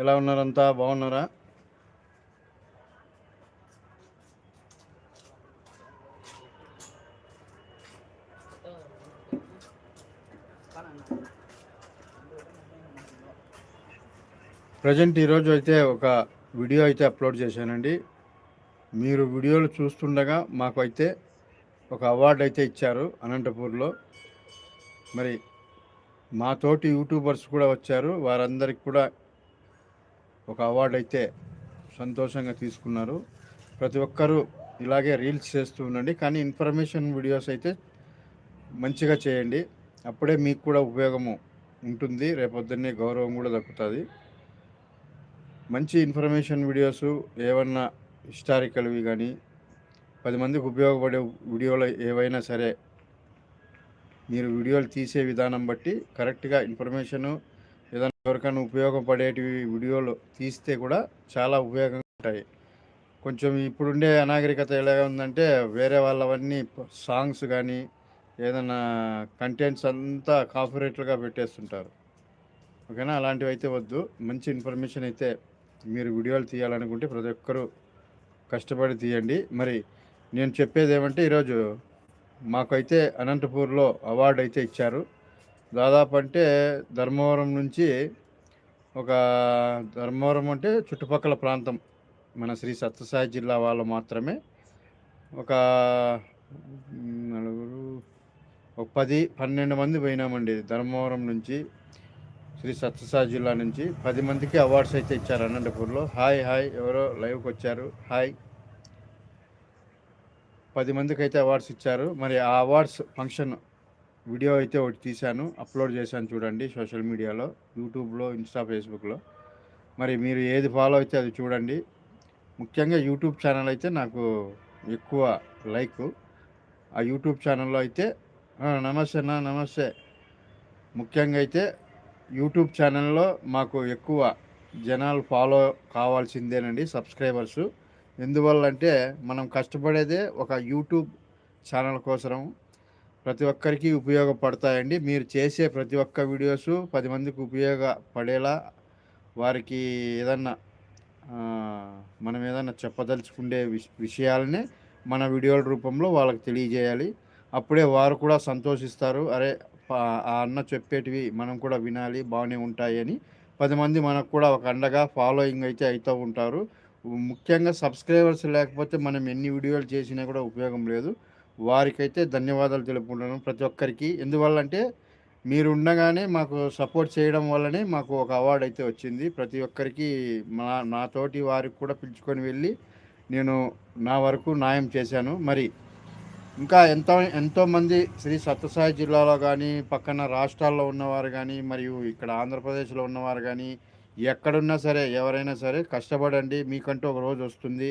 ఎలా ఉన్నారంతా? బాగున్నారా? ప్రజెంట్ ఈరోజు అయితే ఒక వీడియో అయితే అప్లోడ్ చేశానండి. మీరు వీడియోలు చూస్తుండగా మాకు అయితే ఒక అవార్డు అయితే ఇచ్చారు అనంతపూర్లో. మరి మా తోటి యూట్యూబర్స్ కూడా వచ్చారు. వారందరికి కూడా ఒక అవార్డు అయితే సంతోషంగా తీసుకున్నారు. ప్రతి ఒక్కరూ ఇలాగే రీల్స్ చేస్తూ ఉండండి. కానీ ఇన్ఫర్మేషన్ వీడియోస్ అయితే మంచిగా చేయండి. అప్పుడే మీకు కూడా ఉపయోగము ఉంటుంది. రేపొద్దున్నే గౌరవం కూడా దక్కుతుంది. మంచి ఇన్ఫర్మేషన్ వీడియోస్ ఏమన్నా హిస్టారికల్వి కానీ పది మందికి ఉపయోగపడే వీడియోలు ఏవైనా సరే మీరు వీడియోలు తీసే విధానం బట్టి కరెక్ట్గా ఇన్ఫర్మేషను ఏదైనా ఎవరికైనా ఉపయోగపడేటివి వీడియోలు తీస్తే కూడా చాలా ఉపయోగంగా ఉంటాయి. కొంచెం ఇప్పుడుండే అనాగరికత ఎలా ఉందంటే వేరే వాళ్ళవన్నీ సాంగ్స్ కానీ ఏదైనా కంటెంట్స్ అంతా కాపరేట్లుగా పెట్టేస్తుంటారు. ఓకేనా? అలాంటివి అయితే వద్దు. మంచి ఇన్ఫర్మేషన్ అయితే మీరు వీడియోలు తీయాలనుకుంటే ప్రతి ఒక్కరూ కష్టపడి తీయండి. మరి నేను చెప్పేది ఏమంటే ఈరోజు మాకైతే అనంతపూర్లో అవార్డు అయితే ఇచ్చారు. దాదాపు అంటే ధర్మవరం నుంచి ఒక ధర్మవరం అంటే చుట్టుపక్కల ప్రాంతం. మన శ్రీ సత్యసాయి జిల్లా వాళ్ళు మాత్రమే ఒక నలుగురు ఒక పది పన్నెండు మంది పోయినామండి. ధర్మవరం నుంచి శ్రీ సత్యసాయి జిల్లా నుంచి పది మందికి అవార్డ్స్ అయితే ఇచ్చారు అనంతపూర్లో. హాయ్ హాయ్ ఎవరో లైవ్కి వచ్చారు. హాయ్. పది మందికి అయితే అవార్డ్స్ ఇచ్చారు. మరి ఆ అవార్డ్స్ ఫంక్షన్ వీడియో అయితే ఒకటి తీశాను అప్లోడ్ చేశాను చూడండి సోషల్ మీడియాలో యూట్యూబ్లో ఇన్స్టా ఫేస్బుక్లో. మరి మీరు ఏది ఫాలో అయితే అది చూడండి. ముఖ్యంగా యూట్యూబ్ ఛానల్ అయితే నాకు ఎక్కువ లైక్. ఆ యూట్యూబ్ ఛానల్లో అయితే నమస్తే నా నమస్తే. ముఖ్యంగా అయితే యూట్యూబ్ ఛానల్లో మాకు ఎక్కువ జనాలు ఫాలో కావాల్సిందేనండి సబ్స్క్రైబర్స్. ఎందువల్ల అంటే మనం కష్టపడేదే ఒక యూట్యూబ్ ఛానల్ కోసం ప్రతి ఒక్కరికి ఉపయోగపడతాయండి. మీరు చేసే ప్రతి ఒక్క వీడియోస్ పది మందికి ఉపయోగపడేలా వారికి ఏదన్నా మనం ఏదన్నా చెప్పదలుచుకునే విష విషయాలనే మన వీడియోల రూపంలో వాళ్ళకి తెలియజేయాలి. అప్పుడే వారు కూడా సంతోషిస్తారు. అరే ఆ అన్న చెప్పేటివి మనం కూడా వినాలి బాగానే ఉంటాయి అని. పది మంది మనకు కూడా ఒక అండగా ఫాలోయింగ్ అయితే అవుతూ ఉంటారు. ముఖ్యంగా సబ్స్క్రైబర్స్ లేకపోతే మనం ఎన్ని వీడియోలు చేసినా కూడా ఉపయోగం లేదు. వారికైతే ధన్యవాదాలు తెలుపుకుంటున్నాను ప్రతి ఒక్కరికి. ఎందువల్ల అంటే మీరు ఉండగానే మాకు సపోర్ట్ చేయడం వల్లనే మాకు ఒక అవార్డు అయితే వచ్చింది. ప్రతి ఒక్కరికి మా నాతోటి వారికి కూడా పిలుచుకొని వెళ్ళి నేను నా వరకు న్యాయం చేశాను. మరి ఇంకా ఎంతో ఎంతోమంది శ్రీ సత్యసాయి జిల్లాలో కానీ పక్కన రాష్ట్రాల్లో ఉన్నవారు కానీ మరియు ఇక్కడ ఆంధ్రప్రదేశ్లో ఉన్నవారు కానీ ఎక్కడున్నా సరే ఎవరైనా సరే కష్టపడండి. మీకంటూ ఒక రోజు వస్తుంది.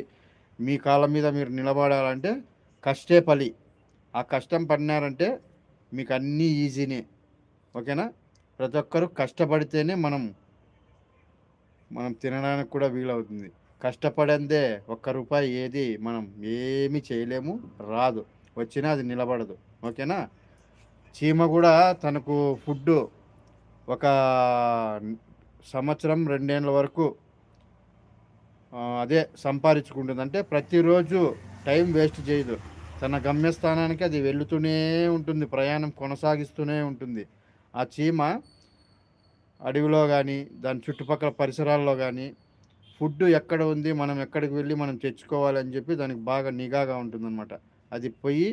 మీ కాలం మీద మీరు నిలబడాలంటే కష్టే పలి ఆ కష్టం పడినారంటే మీకు అన్నీ ఈజీనే. ఓకేనా? ప్రతి ఒక్కరూ కష్టపడితేనే మనం మనం తినడానికి కూడా వీలవుతుంది. కష్టపడందే ఒక్క రూపాయి ఏది మనం ఏమీ చేయలేము రాదు. వచ్చినా అది నిలబడదు. ఓకేనా? చీమ కూడా తనకు ఫుడ్ ఒక సంవత్సరం రెండేళ్ళ వరకు అదే సంపాదించుకుంటుంది అంటే ప్రతిరోజు టైం వేస్ట్ చేయదు. తన గమ్యస్థానానికి అది వెళుతూనే ఉంటుంది ప్రయాణం కొనసాగిస్తూనే ఉంటుంది. ఆ చీమ అడవిలో కానీ దాని చుట్టుపక్కల పరిసరాల్లో కానీ ఫుడ్ ఎక్కడ ఉంది మనం ఎక్కడికి వెళ్ళి మనం తెచ్చుకోవాలని చెప్పి దానికి బాగా నిఘాగా ఉంటుందన్నమాట. అది పోయి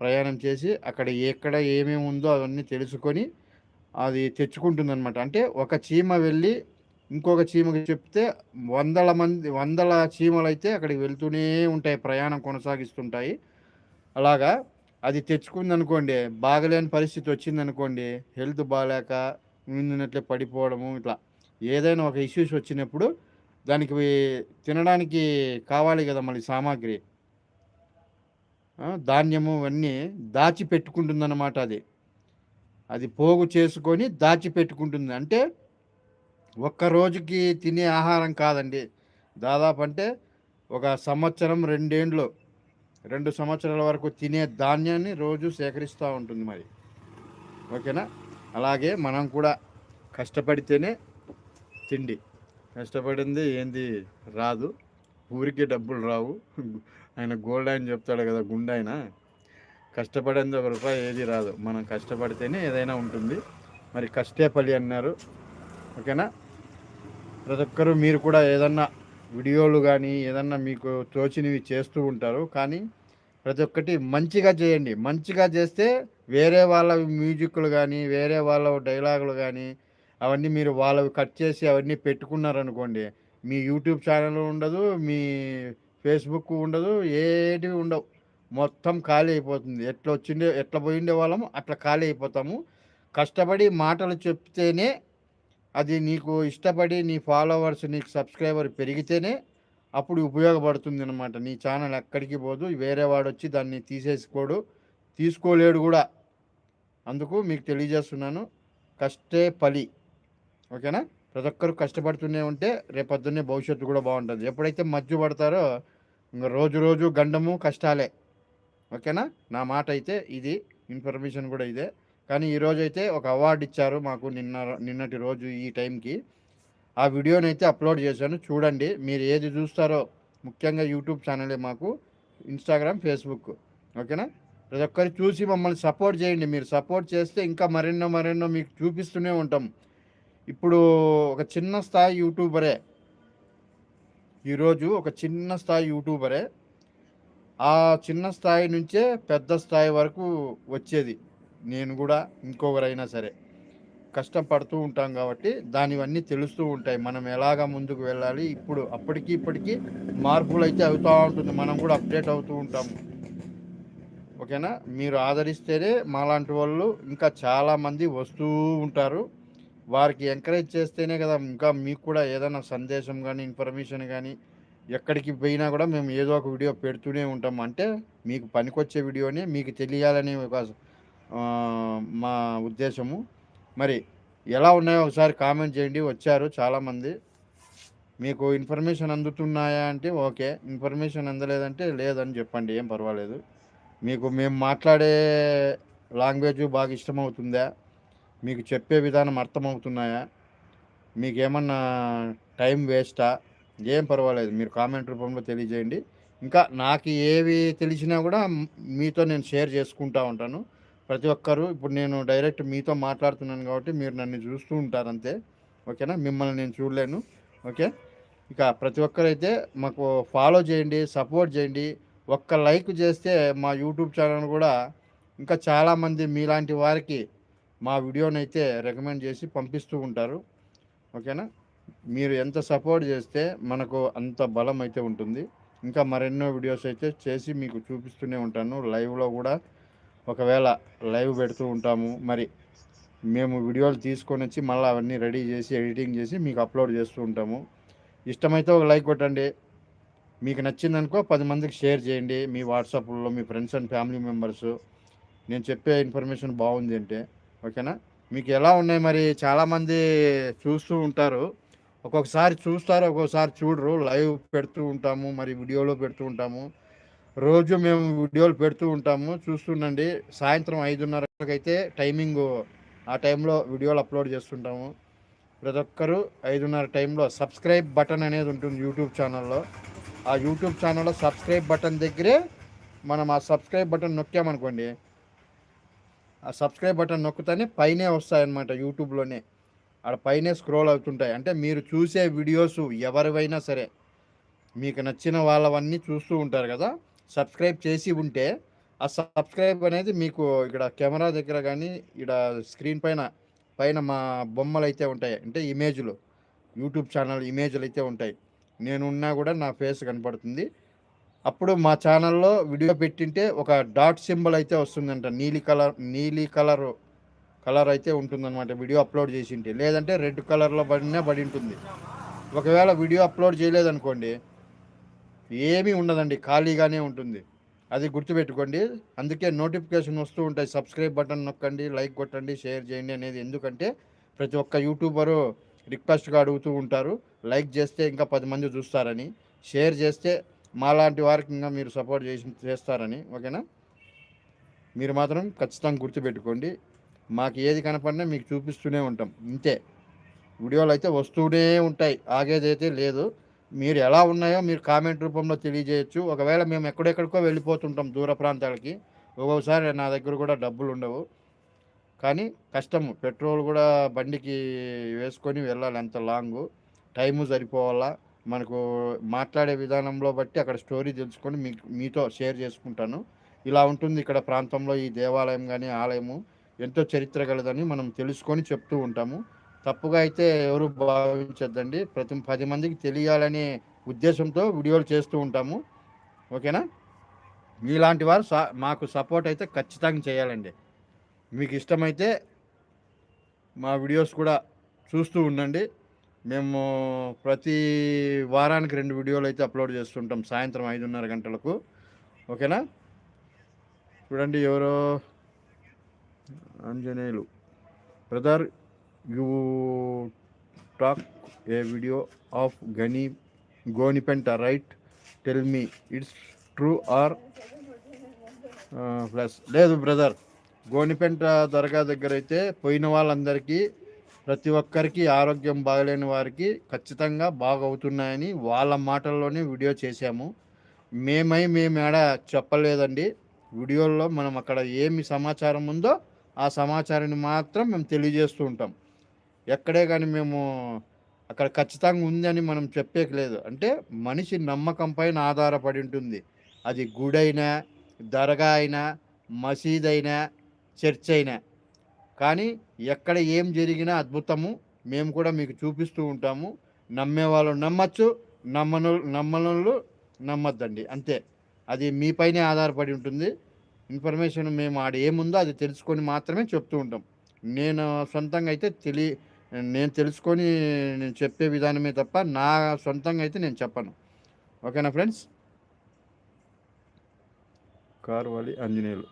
ప్రయాణం చేసి అక్కడ ఎక్కడ ఏమేమి ఉందో అవన్నీ తెలుసుకొని అది తెచ్చుకుంటుందన్నమాట. అంటే ఒక చీమ వెళ్ళి ఇంకొక చీమకి చెప్తే వందల మంది వందల చీమలు అయితే అక్కడికి వెళ్తూనే ఉంటాయి ప్రయాణం కొనసాగిస్తుంటాయి. అలాగా అది తెచ్చుకుందనుకోండి బాగలేని పరిస్థితి వచ్చిందనుకోండి హెల్త్ బాగాలేక ముందున్నట్లే పడిపోవడము ఇట్లా. ఏదైనా ఒక ఇష్యూస్ వచ్చినప్పుడు దానికి తినడానికి కావాలి కదా మళ్ళీ సామాగ్రి. ధాన్యము ఇవన్నీ దాచి పెట్టుకుంటుందన్నమాట అది. అది పోగు చేసుకొని దాచి పెట్టుకుంటుంది అంటే ఒక్క రోజుకి తినే ఆహారం కాదండి. దాదాపు అంటే ఒక సంవత్సరం రెండేండ్లు రెండు సంవత్సరాల వరకు తినే ధాన్యాన్ని రోజు సేకరిస్తూ ఉంటుంది మరి. ఓకేనా? అలాగే మనం కూడా కష్టపడితేనే తిండి. కష్టపడింది ఏంది? రాదు. ఊరికి డబ్బులు రావు. ఆయన గోల్డ్ ఆయన చెప్తాడు కదా గుండె ఆయన కష్టపడింది ఒక రూపాయి ఏది రాదు. మనం కష్టపడితేనే ఏదైనా ఉంటుంది. మరి కష్టే పలి అన్నారు. ఓకేనా? ప్రతి ఒక్కరు మీరు కూడా ఏదన్నా వీడియోలు కానీ ఏదన్నా మీకు తోచినవి చేస్తూ ఉంటారు. కానీ ప్రతి ఒక్కటి మంచిగా చేయండి. మంచిగా చేస్తే వేరే వాళ్ళ మ్యూజిక్లు కానీ వేరే వాళ్ళ డైలాగులు కానీ అవన్నీ మీరు వాళ్ళవి కట్ చేసి అవన్నీ పెట్టుకున్నారనుకోండి మీ యూట్యూబ్ ఛానల్ ఉండదు మీ ఫేస్బుక్ ఉండదు ఏటివి ఉండవు. మొత్తం ఖాళీ అయిపోతుంది. ఎట్లా వచ్చిండే ఎట్లా పోయిండే వాళ్ళము అట్లా ఖాళీ అయిపోతాము. కష్టపడి మాటలు చెప్తేనే అది నీకు ఇష్టపడి నీ ఫాలోవర్స్ నీకు సబ్స్క్రైబర్ పెరిగితేనే అప్పుడు ఉపయోగపడుతుంది అనమాట నీ ఛానల్ ఎక్కడికి పోదు వేరే వాడు వచ్చి దాన్ని తీసేసుకోడు తీసుకోలేడు కూడా. అందుకు మీకు తెలియజేస్తున్నాను కష్టే పలి. ఓకేనా? ప్రతి ఒక్కరు కష్టపడుతూనే ఉంటే రేపొద్దున్నే భవిష్యత్తు కూడా బాగుంటుంది. ఎప్పుడైతే మధ్య పడతారో ఇంకా రోజు రోజు గండము కష్టాలే. ఓకేనా? నా మాట అయితే ఇది ఇన్ఫర్మేషన్ కూడా ఇదే. కానీ ఈరోజు అయితే ఒక అవార్డు ఇచ్చారు మాకు నిన్న నిన్నటి రోజు ఈ టైంకి. ఆ వీడియోని అయితే అప్లోడ్ చేశాను. చూడండి మీరు ఏది చూస్తారో. ముఖ్యంగా యూట్యూబ్ ఛానలే మాకు ఇన్స్టాగ్రామ్ ఫేస్బుక్. ఓకేనా? ప్రతి ఒక్కరు చూసి మమ్మల్ని సపోర్ట్ చేయండి. మీరు సపోర్ట్ చేస్తే ఇంకా మరెన్నో మరెన్నో మీకు చూపిస్తూనే ఉంటాం. ఇప్పుడు ఒక చిన్న స్థాయి యూట్యూబరే. ఈరోజు ఒక చిన్న స్థాయి యూట్యూబరే. ఆ చిన్న స్థాయి నుంచే పెద్ద స్థాయి వరకు వచ్చేది. నేను కూడా ఇంకొకరైనా సరే కష్టపడుతూ ఉంటాం కాబట్టి దానివన్నీ తెలుస్తూ ఉంటాయి. మనం ఎలాగ ముందుకు వెళ్ళాలి? ఇప్పుడు అప్పటికి ఇప్పటికీ మార్పులు అయితే అవుతూ ఉంటుంది. మనం కూడా అప్డేట్ అవుతూ ఉంటాము ఓకేనా? మీరు ఆదరిస్తేనే మాలాంటి వాళ్ళు ఇంకా చాలామంది వస్తూ ఉంటారు. వారికి ఎంకరేజ్ చేస్తేనే కదా ఇంకా మీకు కూడా ఏదైనా సందేశం కానీ ఇన్ఫర్మేషన్ కానీ ఎక్కడికి పోయినా కూడా మేము ఏదో ఒక వీడియో పెడుతూనే ఉంటాం. అంటే మీకు పనికొచ్చే వీడియోనే మీకు తెలియాలని ఒక మా ఉద్దేశము. మరి ఎలా ఉన్నాయో ఒకసారి కామెంట్ చేయండి. వచ్చారు చాలామంది. మీకు ఇన్ఫర్మేషన్ అందుతున్నాయా అంటే ఓకే. ఇన్ఫర్మేషన్ అందలేదంటే లేదని చెప్పండి. ఏం పర్వాలేదు. మీకు మేము మాట్లాడే లాంగ్వేజ్ బాగా ఇష్టమవుతుందా? మీకు చెప్పే విధానం అర్థమవుతున్నాయా? మీకు ఏమన్నా టైం వేస్టా? ఏం పర్వాలేదు. మీరు కామెంట్ రూపంలో తెలియజేయండి. ఇంకా నాకు ఏవి తెలిసినా కూడా మీతో నేను షేర్ చేసుకుంటా ఉంటాను. ప్రతి ఒక్కరు ఇప్పుడు నేను డైరెక్ట్ మీతో మాట్లాడుతున్నాను కాబట్టి మీరు నన్ను చూస్తూ ఉంటారు అంతే. ఓకేనా? మిమ్మల్ని నేను చూడలేను. ఓకే? ఇక ప్రతి ఒక్కరైతే మాకు ఫాలో చేయండి సపోర్ట్ చేయండి. ఒక్క లైక్ చేస్తే మా యూట్యూబ్ ఛానల్ కూడా ఇంకా చాలామంది మీలాంటి వారికి మా వీడియోని అయితే రికమెండ్ చేసి పంపిస్తూ ఉంటారు. ఓకేనా? మీరు ఎంత సపోర్ట్ చేస్తే మనకు అంత బలం అయితే ఉంటుంది. ఇంకా మరెన్నో వీడియోస్ అయితే చేసి మీకు చూపిస్తూనే ఉంటాను. లైవ్లో కూడా ఒకవేళ లైవ్ పెడుతూ ఉంటాము మరి మేము వీడియోలు తీసుకొని వచ్చి మళ్ళీ అవన్నీ రెడీ చేసి ఎడిటింగ్ చేసి మీకు అప్లోడ్ చేస్తూ ఉంటాము. ఇష్టమైతే ఒక లైక్ కొట్టండి. మీకు నచ్చిందనుకో పది మందికి షేర్ చేయండి. మీ వాట్సాప్లో మీ ఫ్రెండ్స్ అండ్ ఫ్యామిలీ మెంబర్స్. నేను చెప్పే ఇన్ఫర్మేషన్ బాగుంది అంటే ఓకేనా? మీకు ఎలా ఉన్నాయి మరి? చాలామంది చూస్తూ ఉంటారు. ఒక్కొక్కసారి చూస్తారు ఒక్కొక్కసారి చూడరు. లైవ్ పెడుతూ ఉంటాము మరి వీడియోలో పెడుతూ ఉంటాము. రోజు మేము వీడియోలు పెడుతూ ఉంటాము. చూస్తుండండి. సాయంత్రం ఐదున్నరకైతే టైమింగ్. ఆ టైంలో వీడియోలు అప్లోడ్ చేస్తుంటాము. ప్రతి ఒక్కరు ఐదున్నర టైంలో సబ్స్క్రైబ్ బటన్ అనేది ఉంటుంది యూట్యూబ్ ఛానల్లో. ఆ యూట్యూబ్ ఛానల్లో సబ్స్క్రైబ్ బటన్ దగ్గరే మనం ఆ సబ్స్క్రైబ్ బటన్ నొక్కామనుకోండి. ఆ సబ్స్క్రైబ్ బటన్ నొక్కుతానే పైనే వస్తాయన్నమాట యూట్యూబ్లోనే. ఆడ పైనే స్క్రోల్ అవుతుంటాయి. అంటే మీరు చూసే వీడియోస్ ఎవరివైనా సరే మీకు నచ్చిన వాళ్ళవన్నీ చూస్తూ ఉంటారు కదా. సబ్స్క్రైబ్ చేసి ఉంటే ఆ సబ్స్క్రైబ్ అనేది మీకు ఇక్కడ కెమెరా దగ్గర కానీ ఇక్కడ స్క్రీన్ పైన పైన మా బొమ్మలు అయితే ఉంటాయి. అంటే ఇమేజ్లు యూట్యూబ్ ఛానల్ ఇమేజ్లు అయితే ఉంటాయి. నేను ఉన్నా కూడా నా ఫేస్ కనపడుతుంది. అప్పుడు మా ఛానల్లో వీడియో పెట్టింటే ఒక డాట్ సింబల్ అయితే వస్తుందంట. నీలి కలర్ నీలి కలర్ కలర్ అయితే ఉంటుందన్నమాట వీడియో అప్లోడ్ చేసింటే. లేదంటే రెడ్ కలర్లో పడినా పడి ఉంటుంది. ఒకవేళ వీడియో అప్లోడ్ చేయలేదనుకోండి ఏమీ ఉండదండి ఖాళీగానే ఉంటుంది. అది గుర్తుపెట్టుకోండి. అందుకే నోటిఫికేషన్ వస్తూ ఉంటాయి. సబ్స్క్రైబ్ బటన్ నొక్కండి లైక్ కొట్టండి షేర్ చేయండి అనేది ఎందుకంటే ప్రతి ఒక్క యూట్యూబరు రిక్వెస్ట్గా అడుగుతూ ఉంటారు. లైక్ చేస్తే ఇంకా పది మంది చూస్తారని షేర్ చేస్తే మాలాంటి వారికి ఇంకా మీరు సపోర్ట్ చేసి చేస్తారని ఓకేనా? మీరు మాత్రం ఖచ్చితంగా గుర్తుపెట్టుకోండి. మాకు ఏది కనపడినా మీకు చూపిస్తూనే ఉంటాం. ఇంతే. వీడియోలు అయితే వస్తూనే ఉంటాయి. ఆగేదైతే లేదు. మీరు ఎలా ఉన్నాయో మీరు కామెంట్ రూపంలో తెలియజేయచ్చు. ఒకవేళ మేము ఎక్కడెక్కడికో వెళ్ళిపోతుంటాం దూర ప్రాంతాలకి ఒక్కొక్కసారి నా దగ్గర కూడా డబ్బులు ఉండవు. కానీ కష్టము. పెట్రోల్ కూడా బండికి వేసుకొని వెళ్ళాలి అంత లాంగ్. టైము సరిపోవాలా? మనకు మాట్లాడే విధానంలో బట్టి అక్కడ స్టోరీ తెలుసుకొని మీ మీతో షేర్ చేసుకుంటాను. ఇలా ఉంటుంది ఇక్కడ ప్రాంతంలో ఈ దేవాలయం కానీ ఆలయము ఎంతో చరిత్ర కలదని మనం తెలుసుకొని చెప్తూ ఉంటాము. తప్పుగా అయితే ఎవరు భావించద్దండి. ప్రతి పది మందికి తెలియాలనే ఉద్దేశంతో వీడియోలు చేస్తూ ఉంటాము. ఓకేనా? మీలాంటి వారు మాకు సపోర్ట్ అయితే ఖచ్చితంగా చేయాలండి. మీకు ఇష్టమైతే మా వీడియోస్ కూడా చూస్తూ ఉండండి. మేము ప్రతి వారానికి రెండు వీడియోలు అయితే అప్లోడ్ చేస్తుంటాం సాయంత్రం ఐదున్నర గంటలకు. ఓకేనా? చూడండి ఎవరో Anjaneyulu. Brother you talk a video of Gani Gonipenta right? Tell me it's true or false లేదు బ్రదర్ గోనిపెంట దర్గా దగ్గర అయితే పోయిన వాళ్ళందరికీ ప్రతి ఒక్కరికి ఆరోగ్యం బాగలేని వారికి ఖచ్చితంగా బాగవుతున్నాయని వాళ్ళ మాటల్లోనే వీడియో చేశాము. మేమై మేము చెప్పలేదండి. వీడియోల్లో మనం అక్కడ ఏమి సమాచారం ఉందో ఆ సమాచారాన్ని మాత్రం మేము తెలియజేస్తూ ఉంటాం. ఎక్కడే కానీ మేము అక్కడ ఖచ్చితంగా ఉందని మనం చెప్పేకి లేదు. అంటే మనిషి నమ్మకం పైన ఆధారపడి ఉంటుంది. అది గుడైనా దర్గా అయినా మసీద్ అయినా చర్చ్ అయినా. కానీ ఎక్కడ ఏం జరిగినా అద్భుతము. మేము కూడా మీకు చూపిస్తూ ఉంటాము. నమ్మేవాళ్ళు నమ్మచ్చు నమ్మను నమ్మనోళ్ళు నమ్మద్దండి. అంతే. అది మీపైనే ఆధారపడి ఉంటుంది. ఇన్ఫర్మేషన్ మేము ఆడ ఏముందో అది తెలుసుకొని మాత్రమే చెప్తూ ఉంటాం. నేను సొంతంగా అయితే తెలియ నేను తెలుసుకొని నేను చెప్పే విధానమే తప్ప నా సొంతంగా అయితే నేను చెప్పను. ఓకేనా friends? Karvali Anjaneyulu.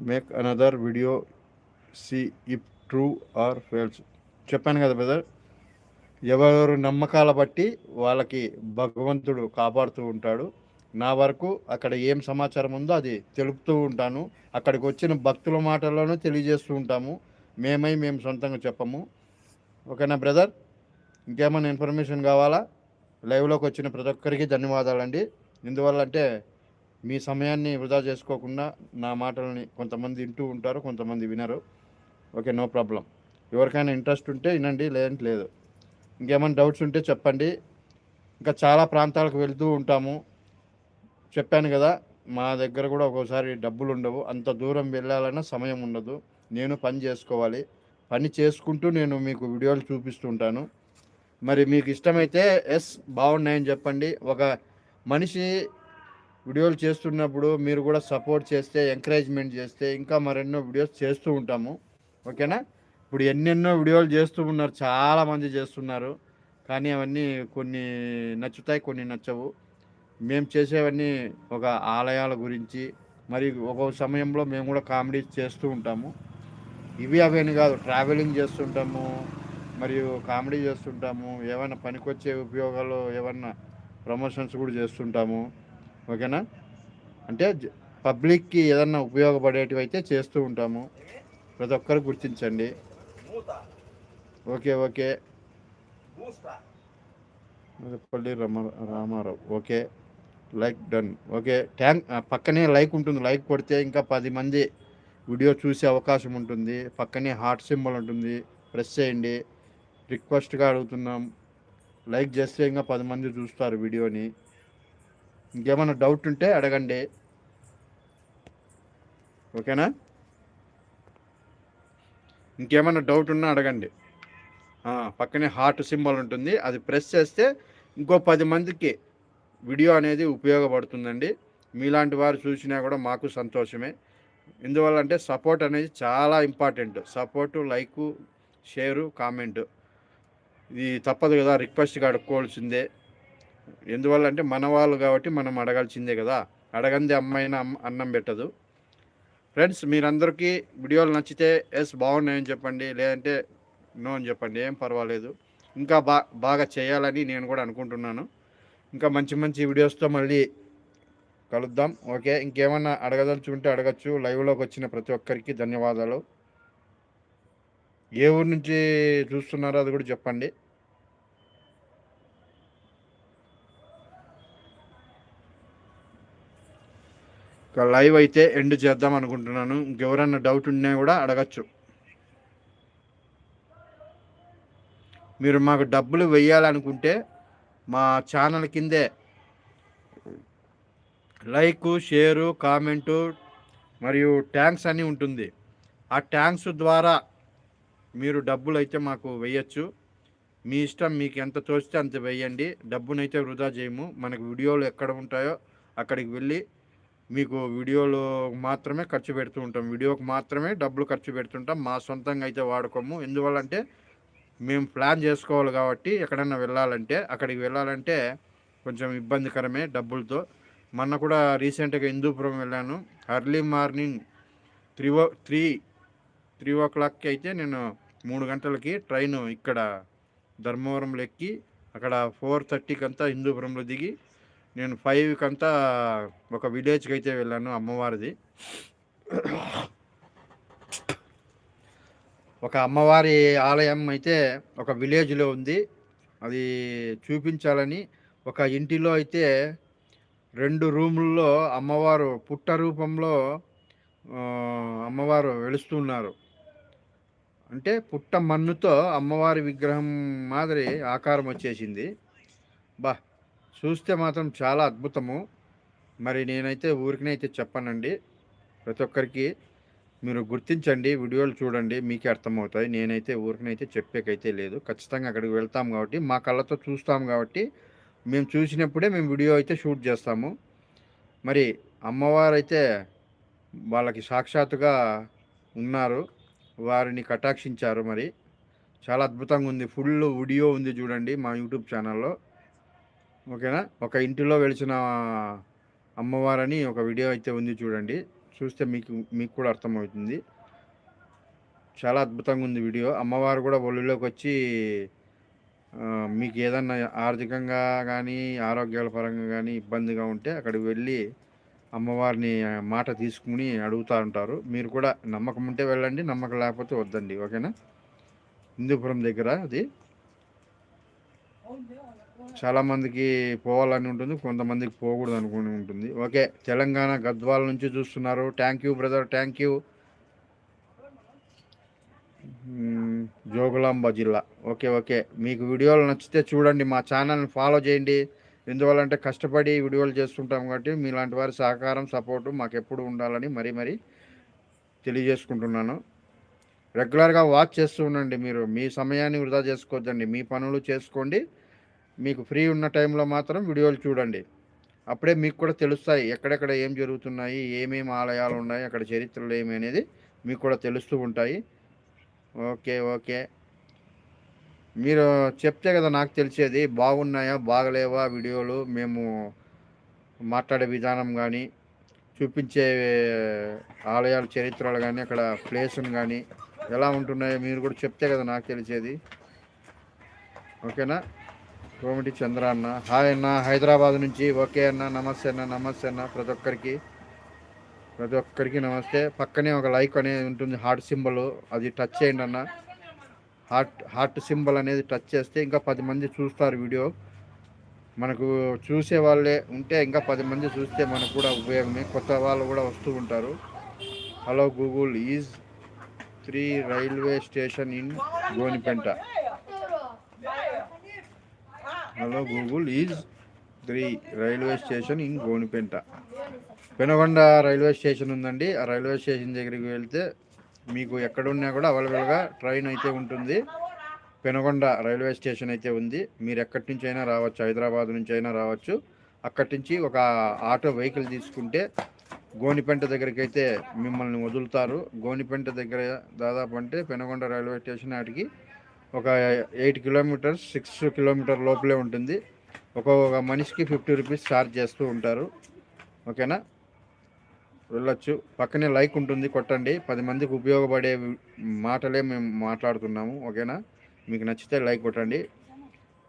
Make another video see if true or false చెప్పాను కదా బ్రదర్ ఎవరు నమ్మకాల బట్టి వాళ్ళకి భగవంతుడు కాపాడుతూ ఉంటాడు. నా వరకు అక్కడ ఏం సమాచారం ఉందో అది తెలుపుతూ ఉంటాను. అక్కడికి వచ్చిన భక్తుల మాటల్లోనూ తెలియజేస్తూ ఉంటాము. మేమై మేము సొంతంగా చెప్పము. ఓకేనా బ్రదర్? ఇంకేమైనా ఇన్ఫర్మేషన్ కావాలా? లైవ్లోకి వచ్చిన ప్రతి ఒక్కరికి ధన్యవాదాలండి ఎందువల్ల అంటే మీ సమయాన్ని వృధా చేసుకోకుండా నా మాటలని కొంతమంది వింటూ ఉంటారు కొంతమంది వినరు. Okay no problem. ఎవరికైనా ఇంట్రెస్ట్ ఉంటే వినండి లేదంటే లేదు. ఇంకేమైనా డౌట్స్ ఉంటే చెప్పండి. ఇంకా చాలా ప్రాంతాలకు వెళ్తూ ఉంటాము. చెప్పాను కదా మా దగ్గర కూడా ఒక్కోసారి డబ్బులు ఉండవు. అంత దూరం వెళ్ళాలన్నా సమయం ఉండదు. నేను పని చేసుకోవాలి. పని చేసుకుంటూ నేను మీకు వీడియోలు చూపిస్తుంటాను. మరి మీకు ఇష్టమైతే ఎస్ బాగున్నాయని చెప్పండి. ఒక మనిషి వీడియోలు చేస్తున్నప్పుడు మీరు కూడా సపోర్ట్ చేస్తే ఎంకరేజ్మెంట్ చేస్తే ఇంకా మరెన్నో వీడియోస్ చేస్తూ ఉంటాము. ఓకేనా? ఇప్పుడు ఎన్నెన్నో వీడియోలు చేస్తూ ఉన్నారు చాలామంది చేస్తున్నారు. కానీ అవన్నీ కొన్ని నచ్చుతాయి కొన్ని నచ్చవు. మేము చేసేవన్నీ ఒక ఆలయాల గురించి మరి ఒక్కొక్క సమయంలో మేము కూడా కామెడీ చేస్తూ ఉంటాము. ఇవి అవన్నీ కాదు. ట్రావెలింగ్ చేస్తుంటాము మరియు కామెడీ చేస్తుంటాము ఏమైనా పనికొచ్చే ఉపయోగాలు ఏమన్నా ప్రమోషన్స్ కూడా చేస్తుంటాము. ఓకేనా? అంటే పబ్లిక్కి ఏదన్నా ఉపయోగపడేటివి అయితే చేస్తూ ఉంటాము. ప్రతి ఒక్కరు గుర్తించండి. Okay okay. Palli Rama Ramarao. Okay. Like done. Okay. Tank ఆ, పక్కనే లైక్ ఉంటుంది. లైక్ కొడితే ఇంకా పది మంది వీడియో చూసే అవకాశం ఉంటుంది. పక్కనే హార్ట్ సింబల్ ఉంటుంది. ప్రెస్ చేయండి. రిక్వెస్ట్గా అడుగుతున్నాం. లైక్ చేస్తే ఇంకా పది మంది చూస్తారు వీడియోని. ఇంకేమైనా డౌట్ ఉంటే అడగండి. ఓకేనా? ఇంకేమైనా డౌట్ ఉన్నా అడగండి. పక్కనే హార్ట్ సింబల్ ఉంటుంది. అది ప్రెస్ చేస్తే ఇంకో పది మందికి వీడియో అనేది ఉపయోగపడుతుందండి. మీలాంటి వారు చూసినా కూడా మాకు సంతోషమే. ఎందువల్ల అంటే సపోర్ట్ అనేది చాలా important. Support like share comment. ఇది తప్పదు కదా రిక్వెస్ట్ అడుక్కోవాల్సిందే ఎందువల్ల అంటే మన వాళ్ళు కాబట్టి మనం అడగాల్సిందే కదా. అడగంది అమ్మాయిన అన్నం పెట్టదు. ఫ్రెండ్స్ మీరందరికీ వీడియోలు నచ్చితే ఎస్ బాగున్నాయని చెప్పండి లేదంటే నో అని చెప్పండి ఏం పర్వాలేదు. ఇంకా బా బాగా చేయాలని నేను కూడా అనుకుంటున్నాను. ఇంకా మంచి మంచి వీడియోస్తో మళ్ళీ కలుద్దాం. ఓకే ఇంకేమన్నా అడగదలుచుకుంటే అడగచ్చు. లైవ్లోకి వచ్చిన ప్రతి ఒక్కరికి ధన్యవాదాలు. ఏ ఊరు నుంచి చూస్తున్నారో అది కూడా చెప్పండి. ఇక లైవ్ అయితే ఎండ్ చేద్దాం అనుకుంటున్నాను. ఇంకెవరన్నా డౌట్ ఉన్నా కూడా అడగచ్చు. మీరు మాకు డబ్బులు వెయ్యాలనుకుంటే మా ఛానల్ కిందే లైక్ షేరు కామెంటు మరియు ట్యాంక్స్ అని ఉంటుంది. ఆ ట్యాంక్స్ ద్వారా మీరు డబ్బులు అయితే మాకు వేయచ్చు. మీ ఇష్టం మీకు ఎంత తోచితే అంత వేయండి. డబ్బునైతే వృధా చేయము. మనకు వీడియోలు ఎక్కడ ఉంటాయో అక్కడికి వెళ్ళి మీకు వీడియోలు మాత్రమే ఖర్చు పెడుతూ ఉంటాం. వీడియోకి మాత్రమే డబ్బులు ఖర్చు పెడుతుంటాం. మా సొంతంగా అయితే వాడుకోము. ఎందువల్లంటే మేము ప్లాన్ చేసుకోవాలి కాబట్టి ఎక్కడన్నా వెళ్ళాలంటే అక్కడికి వెళ్ళాలంటే కొంచెం ఇబ్బందికరమే డబ్బులతో. మొన్న కూడా రీసెంట్గా హిందూపురం వెళ్ళాను. Early morning three o three three ఓ క్లాక్కి అయితే నేను మూడు గంటలకి ట్రైన్ ఇక్కడ ధర్మవరంలో ఎక్కి అక్కడ ఫోర్ థర్టీకి అంతా హిందూపురంలో దిగి నేను ఫైవ్కి అంతా ఒక విలేజ్కి అయితే వెళ్ళాను అమ్మవారిది. ఒక అమ్మవారి ఆలయం అయితే ఒక విలేజ్లో ఉంది. అది చూపించాలని ఒక ఇంటిలో అయితే రెండు రూముల్లో అమ్మవారు పుట్ట రూపంలో అమ్మవారు వెలుస్తున్నారు అంటే పుట్ట మన్నుతో అమ్మవారి విగ్రహం మాదిరి ఆకారం వచ్చేసింది. బా చూస్తే మాత్రం చాలా అద్భుతము. మరి నేనైతే ఊరికినైతే చెప్పానండి. ప్రతి ఒక్కరికి మీరు గుర్తించండి వీడియోలు చూడండి మీకే అర్థమవుతాయి. నేనైతే ఊరికనైతే చెప్పేకైతే లేదు. ఖచ్చితంగా అక్కడికి వెళ్తాం కాబట్టి మా కళ్ళతో చూస్తాం కాబట్టి మేము చూసినప్పుడే మేము వీడియో అయితే షూట్ చేస్తాము. మరి అమ్మవారు అయితే వాళ్ళకి సాక్షాత్తుగా ఉన్నారు. వారిని కటాక్షించారు మరి. చాలా అద్భుతంగా ఉంది. ఫుల్ వీడియో ఉంది చూడండి మా యూట్యూబ్ ఛానల్లో. ఓకేనా? ఒక ఇంటిలో వెలిచిన అమ్మవారని ఒక వీడియో అయితే ఉంది చూడండి. చూస్తే మీకు మీకు కూడా అర్థమవుతుంది. చాలా అద్భుతంగా ఉంది వీడియో. అమ్మవారు కూడా ఒళ్ళులోకి వచ్చి మీకు ఏదన్నా ఆర్థికంగా కానీ ఆరోగ్యాల పరంగా కానీ ఇబ్బందిగా ఉంటే అక్కడికి వెళ్ళి అమ్మవారిని మాట తీసుకుని అడుగుతూ ఉంటారు. మీరు కూడా నమ్మకం ఉంటే వెళ్ళండి నమ్మకం లేకపోతే వద్దండి. ఓకేనా? హిందూపురం దగ్గర అది. చాలామందికి పోవాలని ఉంటుంది కొంతమందికి పోకూడదు అనుకుని ఉంటుంది. ఓకే తెలంగాణ గద్వాల నుంచి చూస్తున్నారు. Thank you brother thank you. Jogulamba జిల్లా. Okay okay. మీకు వీడియోలు నచ్చితే చూడండి మా ఛానల్ని ఫాలో చేయండి. ఎందువల్లంటే కష్టపడి వీడియోలు చేస్తుంటాం కాబట్టి మీలాంటి వారి సహకారం సపోర్టు మాకు ఎప్పుడు ఉండాలని మరీ మరీ తెలియజేసుకుంటున్నాను. రెగ్యులర్గా వాచ్ చేస్తూ ఉండండి మీరు. మీ సమయాన్ని వృధా చేసుకోవద్దండి. మీ పనులు చేసుకోండి. మీకు ఫ్రీ ఉన్న టైంలో మాత్రం వీడియోలు చూడండి. అప్పుడే మీకు కూడా తెలుస్తాయి ఎక్కడెక్కడ ఏం జరుగుతున్నాయి ఏమేమి ఆలయాలు ఉన్నాయి అక్కడ చరిత్రలు ఏమి అనేది మీకు కూడా తెలుస్తూ ఉంటాయి. Okay okay. మీరు చెప్తే కదా నాకు తెలిసేది బాగున్నాయా బాగలేవా వీడియోలు? మేము మాట్లాడే విధానం కానీ చూపించే ఆలయాల చరిత్రలు కానీ అక్కడ ప్లేసులు కానీ ఎలా ఉంటున్నాయో మీరు కూడా చెప్తే కదా నాకు తెలిసేది. ఓకేనా? కోమిటి చంద్ర అన్న. హాయ్ అన్న. హైదరాబాద్ నుంచి. ఓకే అన్న. నమస్తే అన్న. నమస్తే అన్న. ప్రతి ఒక్కరికి. ప్రతి ఒక్కరికి నమస్తే. పక్కనే ఒక లైక్ అనేది ఉంటుంది హార్ట్ సింబల్ అది టచ్ చేయండి అన్న. హార్ట్ హార్ట్ సింబల్ అనేది టచ్ చేస్తే ఇంకా పది మంది చూస్తారు వీడియో మనకు చూసే వాళ్ళే ఉంటే ఇంకా పది మంది చూస్తే మనకు కూడా ఉపయోగమే. కొత్త వాళ్ళు కూడా వస్తూ ఉంటారు. Hello Google is three railway station in Gonipenta hello Google is three railway station in Gonipenta Penukonda railway station ఉందండి. ఆ రైల్వే స్టేషన్ దగ్గరికి వెళ్తే మీకు ఎక్కడున్నా కూడా అవైలబుల్గా ట్రైన్ అయితే ఉంటుంది. పెనగొండ రైల్వే స్టేషన్ అయితే ఉంది. మీరు ఎక్కడి నుంచి అయినా రావచ్చు. హైదరాబాద్ నుంచి అయినా రావచ్చు. అక్కడి నుంచి ఒక ఆటో వెహికల్ తీసుకుంటే గోనిపెంట దగ్గరికి అయితే మిమ్మల్ని వదులుతారు. గోనిపెంట దగ్గర దాదాపు అంటే పెనగొండ రైల్వే స్టేషన్ నాటికి ఒక ఎయిట్ కిలోమీటర్స్ సిక్స్ కిలోమీటర్ లోపలే ఉంటుంది. ఒక్కొక్క మనిషికి ఫిఫ్టీ రూపీస్ ఛార్జ్ చేస్తూ ఉంటారు. ఓకేనా? వెళ్ళొచ్చు. పక్కనే లైక్ ఉంటుంది కొట్టండి. పది మందికి ఉపయోగపడే మాటలే మేము మాట్లాడుతున్నాము ఓకేనా? మీకు నచ్చితే లైక్ కొట్టండి.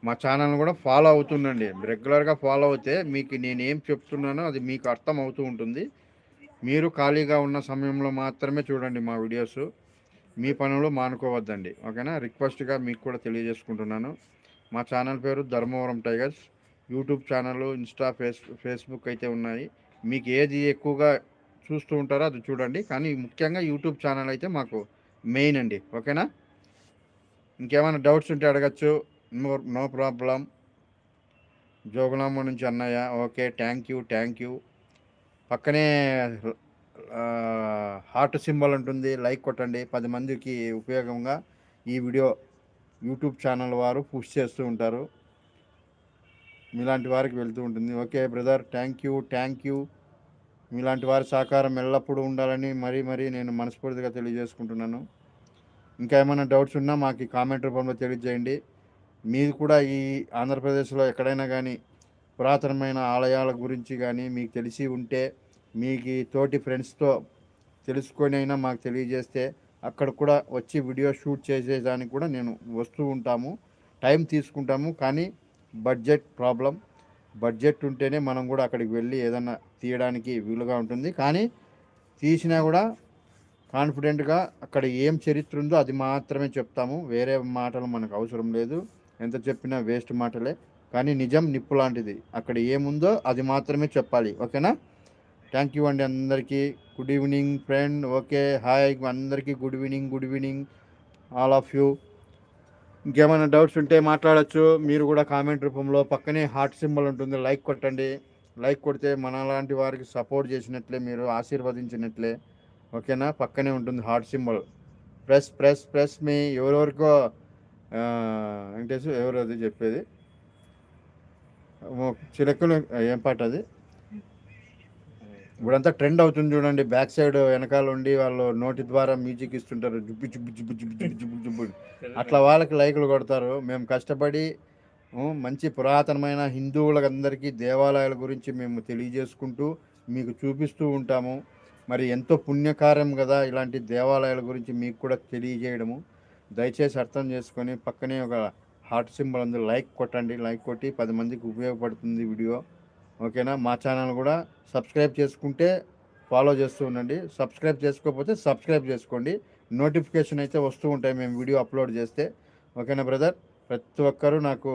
మా ఛానల్ కూడా ఫాలో అవుతుందండి రెగ్యులర్గా ఫాలో అవుతే మీకు నేను ఏం చెప్తున్నానో అది మీకు అర్థం అవుతూ ఉంటుంది. మీరు ఖాళీగా ఉన్న సమయంలో మాత్రమే చూడండి మా వీడియోస్. మీ పనులు మానుకోవద్దండి ఓకేనా? రిక్వెస్ట్గా మీకు కూడా తెలియజేసుకుంటున్నాను. మా ఛానల్ పేరు Dharmavaram tigers. YouTube channel insta face Facebook అయితే ఉన్నాయి. మీకు ఏది ఎక్కువగా చూస్తూ ఉంటారో అది చూడండి. కానీ ముఖ్యంగా యూట్యూబ్ ఛానల్ అయితే మాకు మెయిన్ అండి. ఓకేనా? ఇంకేమైనా డౌట్స్ ఉంటే అడగచ్చు. No no problem. జోగులాంబ నుంచి అన్నయ్య. Okay thank you thank you. పక్కనే హార్ట్ సింబల్ ఉంటుంది. లైక్ కొట్టండి. పది మందికి ఉపయోగంగా ఈ వీడియో యూట్యూబ్ ఛానల్ వారు పుష్ చేస్తూ ఉంటారు. మీలాంటి వారికి వెళ్తూ ఉంటుంది. Okay brother. Thank you thank you. మీలాంటి వారి సహకారం ఎల్లప్పుడూ ఉండాలని మరీ మరీ నేను మనస్ఫూర్తిగా తెలియజేసుకుంటున్నాను. ఇంకా ఏమైనా డౌట్స్ ఉన్నా మాకు కామెంట్ రూపంలో తెలియజేయండి. మీరు కూడా ఈ ఆంధ్రప్రదేశ్లో ఎక్కడైనా కానీ పురాతనమైన ఆలయాల గురించి కానీ మీకు తెలిసి ఉంటే మీకు తోటి ఫ్రెండ్స్తో తెలుసుకొని అయినా మాకు తెలియజేస్తే అక్కడ కూడా వచ్చి వీడియో షూట్ చేసేదానికి కూడా నేను వస్తూ ఉంటాము. టైం తీసుకుంటాము. కానీ బడ్జెట్ ప్రాబ్లం. బడ్జెట్ ఉంటేనే మనం కూడా అక్కడికి వెళ్ళి ఏదన్నా తీయడానికి వీలుగా ఉంటుంది. కానీ తీసినా కూడా కాన్ఫిడెంట్గా అక్కడ ఏం చరిత్ర ఉందో అది మాత్రమే చెప్తాము. వేరే మాటలు మనకు అవసరం లేదు. ఎంత చెప్పినా వేస్ట్ మాటలే. కానీ నిజం నిప్పు లాంటిది. అక్కడ ఏముందో అది మాత్రమే చెప్పాలి. ఓకేనా? థ్యాంక్ యూ అండి అందరికీ. Good evening friend okay hi అందరికీ good evening good evening all of you ఇంకేమైనా డౌట్స్ ఉంటే మాట్లాడచ్చు. మీరు కూడా కామెంట్ రూపంలో పక్కనే హార్ట్ సింబల్ ఉంటుంది. లైక్ కొట్టండి. లైక్ కొడితే మన లాంటి వారికి సపోర్ట్ చేసినట్లే మీరు ఆశీర్వదించినట్లే. ఓకేనా? పక్కనే ఉంటుంది heart symbol. Press press press మీ ఎవరెవరికో వెంకటేశ్వర ఎవరు అది చెప్పేది? చిలకలు ఏం పాట అది? ఇప్పుడంతా ట్రెండ్ అవుతుంది చూడండి. బ్యాక్ సైడ్ వెనకాల ఉండి వాళ్ళు నోటి ద్వారా మ్యూజిక్ ఇస్తుంటారు. జుబ్బు జుబ్బు జుబ్బు జుబ్బు జుబ్బు జుబ్బు. అట్లా వాళ్ళకి లైకులు కొడతారు. మేము కష్టపడి మంచి పురాతనమైన హిందువులందరికీ దేవాలయాల గురించి మేము తెలియజేసుకుంటూ మీకు చూపిస్తూ ఉంటాము. మరి ఎంతో పుణ్యకార్యం కదా ఇలాంటి దేవాలయాల గురించి మీకు కూడా తెలియజేయడము. దయచేసి అర్థం చేసుకొని పక్కనే ఒక హార్ట్ సింబల్ ఉంది లైక్ కొట్టండి. లైక్ కొట్టి పది మందికి ఉపయోగపడుతుంది వీడియో. ఓకేనా? మా ఛానల్ కూడా సబ్స్క్రైబ్ చేసుకుంటే ఫాలో చేస్తూ ఉండండి. సబ్స్క్రైబ్ చేసుకోకపోతే సబ్స్క్రైబ్ చేసుకోండి. నోటిఫికేషన్ అయితే వస్తూ ఉంటాయి మేము వీడియో అప్లోడ్ చేస్తే. ఓకేనా బ్రదర్? ప్రతి ఒక్కరూ నాకు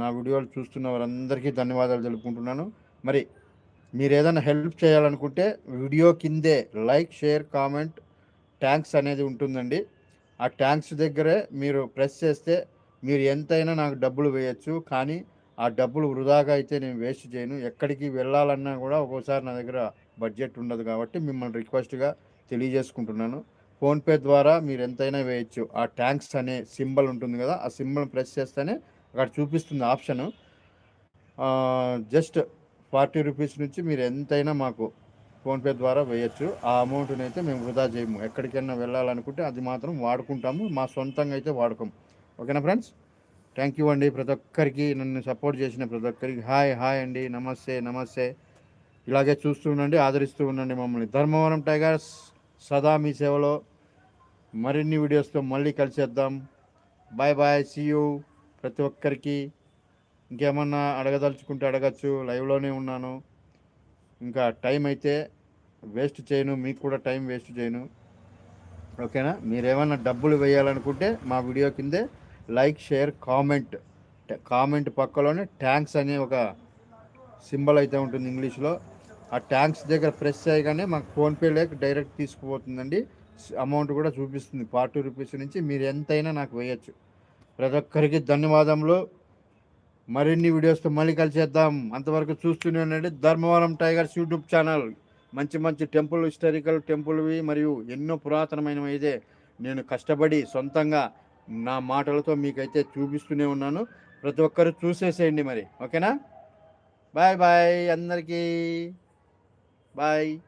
నా వీడియోలు చూస్తున్న వారందరికీ ధన్యవాదాలు తెలుపుకుంటున్నాను. మరి మీరు ఏదైనా హెల్ప్ చేయాలనుకుంటే వీడియో కిందే లైక్ షేర్ కామెంట్ ట్యాంక్స్ అనేది ఉంటుందండి. ఆ ట్యాంక్స్ దగ్గరే మీరు ప్రెస్ చేస్తే మీరు ఎంతైనా నాకు డబ్బులు వేయచ్చు. కానీ ఆ డబ్బులు వృధాగా అయితే నేను వేస్ట్ చేయను. ఎక్కడికి వెళ్ళాలన్నా కూడా ఒక్కోసారి నా దగ్గర బడ్జెట్ ఉండదు కాబట్టి మిమ్మల్ని రిక్వెస్ట్గా తెలియజేసుకుంటున్నాను. ఫోన్పే ద్వారా మీరు ఎంతైనా వేయచ్చు. ఆ ట్యాంక్స్ అనే సింబల్ ఉంటుంది కదా ఆ సింబల్ ప్రెస్ చేస్తేనే అక్కడ చూపిస్తుంది ఆప్షను. జస్ట్ ఫార్టీ రూపీస్ నుంచి మీరు ఎంతైనా మాకు ఫోన్పే ద్వారా వేయచ్చు. ఆ అమౌంట్ని అయితే మేము వృధా చేయము. ఎక్కడికైనా వెళ్ళాలనుకుంటే అది మాత్రం వాడుకుంటాము. మా సొంతంగా అయితే వాడుకోము. ఓకేనా ఫ్రెండ్స్? థ్యాంక్ యూ అండి ప్రతి ఒక్కరికి. నన్ను సపోర్ట్ చేసిన ప్రతి ఒక్కరికి. హాయ్ హాయ్ అండి. నమస్తే నమస్తే. ఇలాగే చూస్తూ ఉండండి ఆదరిస్తూ ఉండండి మమ్మల్ని. ధర్మవరం టైగర్స్ సదా మీ సేవలో. మరిన్ని వీడియోస్తో మళ్ళీ కలిసేద్దాం. Bye bye see you. ప్రతి ఒక్కరికి ఇంకేమన్నా అడగదలుచుకుంటే అడగచ్చు లైవ్లోనే ఉన్నాను. ఇంకా టైం అయితే వేస్ట్ చేయను మీకు కూడా టైం వేస్ట్ చేయను. ఓకేనా? మీరేమన్నా డబ్బులు వేయాలనుకుంటే మా వీడియో కిందే లైక్ షేర్ కామెంట్. కామెంట్ పక్కలోనే ట్యాంక్స్ అనే ఒక సింబల్ అయితే ఉంటుంది ఇంగ్లీష్లో. ఆ ట్యాంక్స్ దగ్గర ప్రెస్ చేయగానే మాకు ఫోన్పే లేక డైరెక్ట్ తీసుకుపోతుందండి. అమౌంట్ కూడా చూపిస్తుంది. ఫార్టీ రూపీస్ నుంచి మీరు ఎంతైనా నాకు వేయచ్చు. ప్రతి ఒక్కరికి ధన్యవాదములు. మరిన్ని వీడియోస్తో మళ్ళీ కలిసేద్దాం. అంతవరకు చూస్తూనే ఉండండి. Dharmavaram tigers YouTube channel. మంచి మంచి టెంపుల్ హిస్టారికల్ టెంపుల్వి మరియు ఎన్నో పురాతనమైనవి అయితే నేను కష్టపడి సొంతంగా నా మాటలతో మీకైతే చూపిస్తూనే ఉన్నాను. ప్రతి ఒక్కరు చూసేసేయండి మరి. ఓకేనా? బాయ్ బాయ్ అందరికీ. బాయ్.